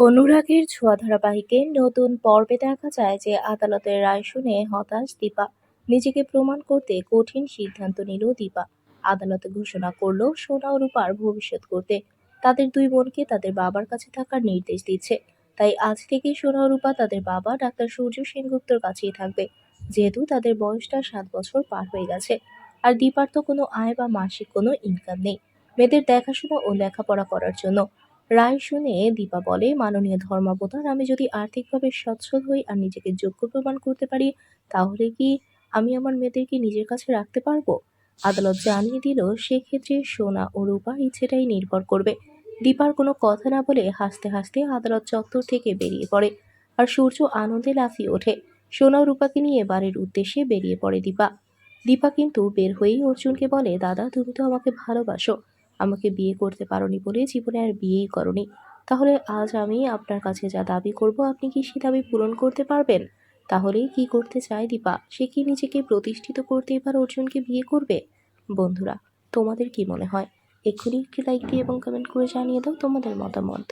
অনুরাগের ছোঁয়া ধারাবাহিকের নতুন পর্বে দেখা যায় যে আদালতের রায় শুনে হতাশ দীপা। নিজেকে প্রমাণ করতে কঠিন সিদ্ধান্ত নিল দীপা। আদালতে ঘোষণা করল সোনা রূপার ভবিষ্যৎ করতে। তাদের দুই বোনকে তাদের বাবার কাছে থাকার নির্দেশ দিচ্ছে। তাই আজ থেকে সোনা রূপা তাদের বাবা ডাক্তার সূর্য সেনগুপ্তর কাছেই থাকবে। যেহেতু তাদের বয়সটা সাত বছর পার হয়ে গেছে। আর দীপার তো কোনো আয় বা মাসিক কোনো ইনকাম নেই। মেয়েদের দেখাশোনা ও লেখাপড়া করার জন্য। রায় শুনে দীপা বলে, মাননীয় ধর্মাবতার আমি যদি আর্থিকভাবে সচ্ছল হই আর নিজেকে যোগ্য প্রমাণ করতে পারি, তাহলে কি আমি আমার মেয়েদেরকে নিজের কাছে রাখতে পারব? আদালত জানিয়ে দিল, সেক্ষেত্রে সোনা ও রূপা ইচ্ছেটাই নির্ভর করবে। দীপার কোনো কথা না বলে হাসতে হাসতে আদালত চত্বর থেকে বেরিয়ে পড়ে আর সূর্য আনন্দে লাফিয়ে ওঠে। সোনা ও রূপাকে নিয়ে বাড়ির উদ্দেশ্যে বেরিয়ে পড়ে দীপা। দীপা কিন্তু বের হয়েই অর্জুনকে বলে, দাদা, তুমি তো আমাকে ভালোবাসো। আমাকে বিয়ে করতে পারোনি বলে জীবনে আর বিয়েই করনি। তাহলে আজ আমি আপনার কাছে যা দাবি করব, আপনি কি সে দাবি পূরণ করতে পারবেন? তাহলে কি করতে চায় দীপা? সে কি নিজেকে প্রতিষ্ঠিত করতে এবার অর্জুনকে বিয়ে করবে? বন্ধুরা, তোমাদের কি মনে হয়? এক্ষুনি একটি লাইক দিয়ে এবং কমেন্ট করে জানিয়ে দাও তোমাদের মতামত।